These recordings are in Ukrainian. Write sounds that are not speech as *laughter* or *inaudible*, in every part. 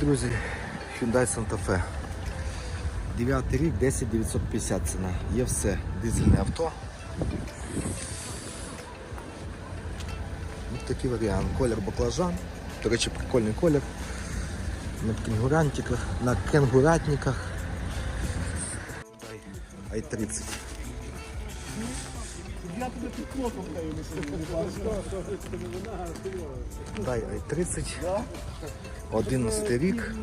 Друзі, Hyundai Santa Fe. 9 рік, 10 950 ціна. Є все. Дизельне авто. Ось такий варіант. Колір баклажан. До речі, прикольний колір. На кенгурантиках, на кенгуратниках. Ай 30. Дай ай 30. 11 рік.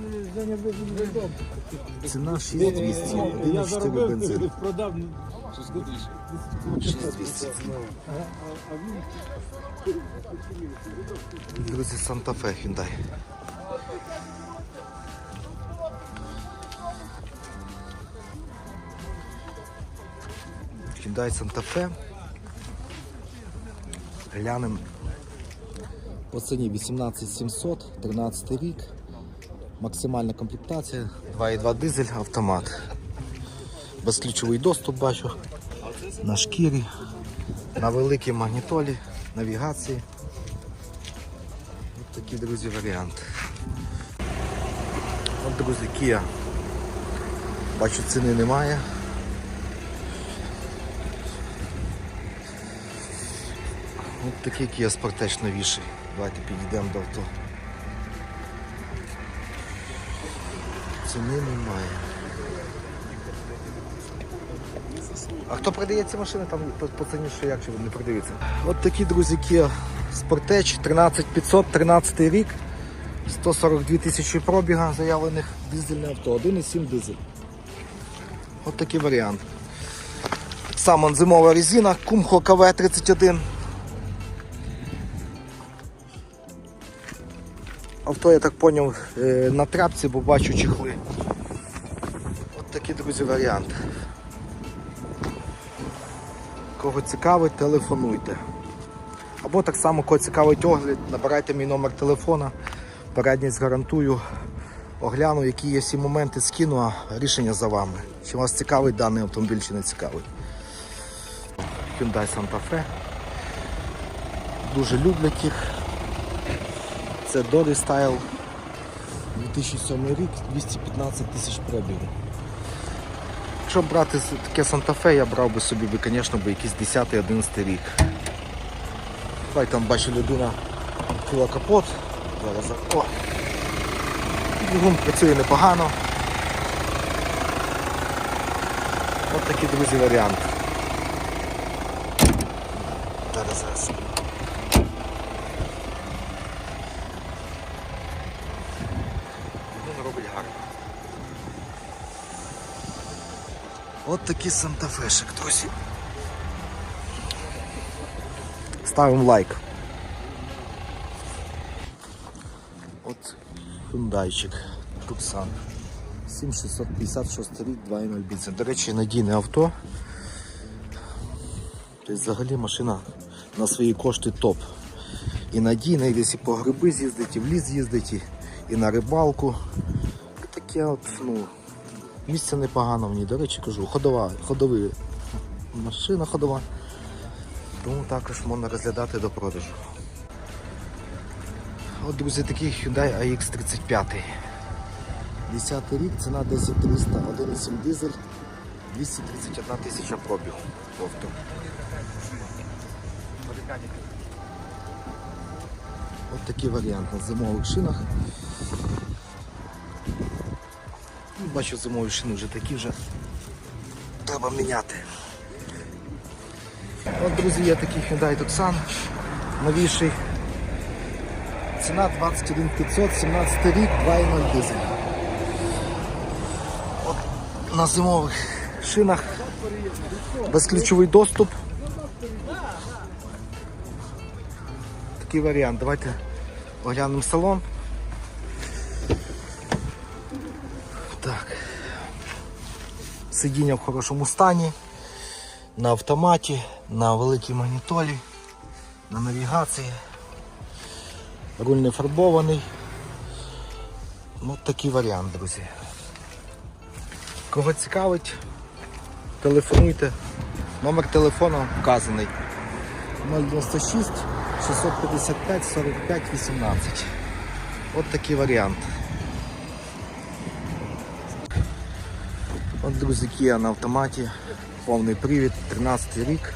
Ціна 6200. 1,4 бензин. *laughs* Продав 6200. Друзі, Fe Hyundai. Hyundai Santa Fe. Глянемо. По ціні 18700, 13 рік. Максимальна комплектація, 2,2 дизель, автомат. Безключовий доступ бачу. На шкірі, на великій магнітолі, навігації. Ось такий, друзі, варіант. От, друзі, Kia. Бачу, ціни немає. Ось такий Kia Sportage новіший. Давайте підійдемо до авто. Ціни немає. А хто продає ці машини, там по, ціні, що як чи не продаються. От такі, друзі, Kia Sportage 13500, 13 рік, 142 тисячі пробіга заявлених дизельне авто, 1,7 дизель. От такий варіант. Саме зимова резина, Kumho КВ-31. Авто, я так зрозумів, на трапці, бо бачу чехли. От такий, друзі, варіант. Кого цікавить, телефонуйте. Або так само, кого цікавить огляд, набирайте мій номер телефона, передність гарантую, огляну, які є всі моменти, скину, а рішення за вами. Чи вас цікавить даний автомобіль, чи не цікавить. Hyundai Santa Fe. Дуже люблять їх. Це Dory Style 2007 рік, 215 тисяч пробігу. Якщо брати таке Fe, я брав би собі, звісно, якийсь 10-11 рік. Хай там бачу людина відкрила капот. Зараз за- о! Двигун працює непогано. Ось такий, друзі, варіант. Зараз зараз. Він робить гарно. От такий Санта-Фешик, друзі. Ставимо лайк. От хундайчик Tucson. 7656 рік, 2.0 бензин. До речі, надійне авто. Тобто взагалі машина на свої кошти топ. І надійна, і десь і по гриби з'їздить, і в ліс їздить, і, і на рибалку. Таке от, ну, місце непогано ній. До речі, кажу, ходова, ходові машина ходова. Тому також можна розглядати до продажу. От, друзі, такий Hyundai AX35. 10 рік, ціна 10300, 1,7 дизель, 231 тисяча пробігу. Авто. Ось такий варіант на зимових шинах. Ну, Бачу, зимові шини вже такі вже треба міняти. От, друзі, є такий Hyundai Tucson новіший. Ціна 21 500, 17 рік, 2,0 дизель. От на зимових шинах безключовий доступ. Такий варіант. Давайте оглянемо салон. Сидіння в хорошому стані, на автоматі, на великій магнітолі, на навігації. Руль не фарбований. Ну, такий варіант, друзі. Кого цікавить, телефонуйте. Номер телефону вказаний 096 655 45 18. От такий варіант. От, друзі, на автоматі, повний привід, 13 рік,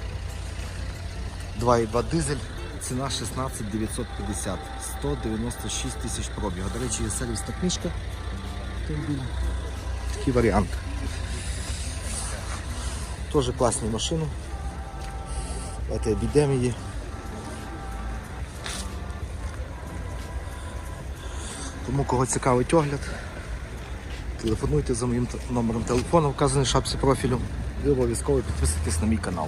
2,2 дизель, ціна 16 950, 196 тисяч пробігу. До речі, є сервісна книжка. Такий варіант. Теж класні машини. Давайте обійдемо її. Тому кого цікавить огляд, телефонуйте за моїм номером телефону, вказаний в шапці профілю. І обов'язково підписуйтесь на мій канал.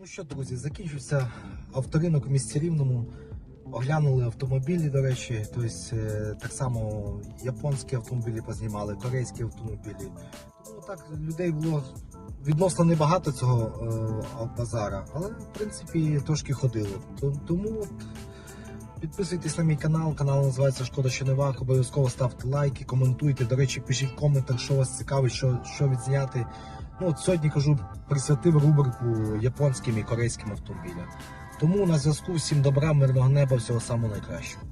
Ну що, друзі, закінчився авторинок в місті Рівному. Оглянули автомобілі, до речі, тобто е, так само японські автомобілі познімали, корейські автомобілі. Тому так людей було відносно небагато цього е, базара, але в принципі трошки ходили. То- Тому підписуйтесь на мій канал. Канал називається Шкода що не вах. Обов'язково ставте лайки, коментуйте. До речі, пишіть в коментах, що вас цікавить, що, що відзняти. Ну, от сьогодні кажу, присвятив рубрику японським і корейським автомобілям. Тому на зв'язку всім добра, мирного неба, всього самого найкращого.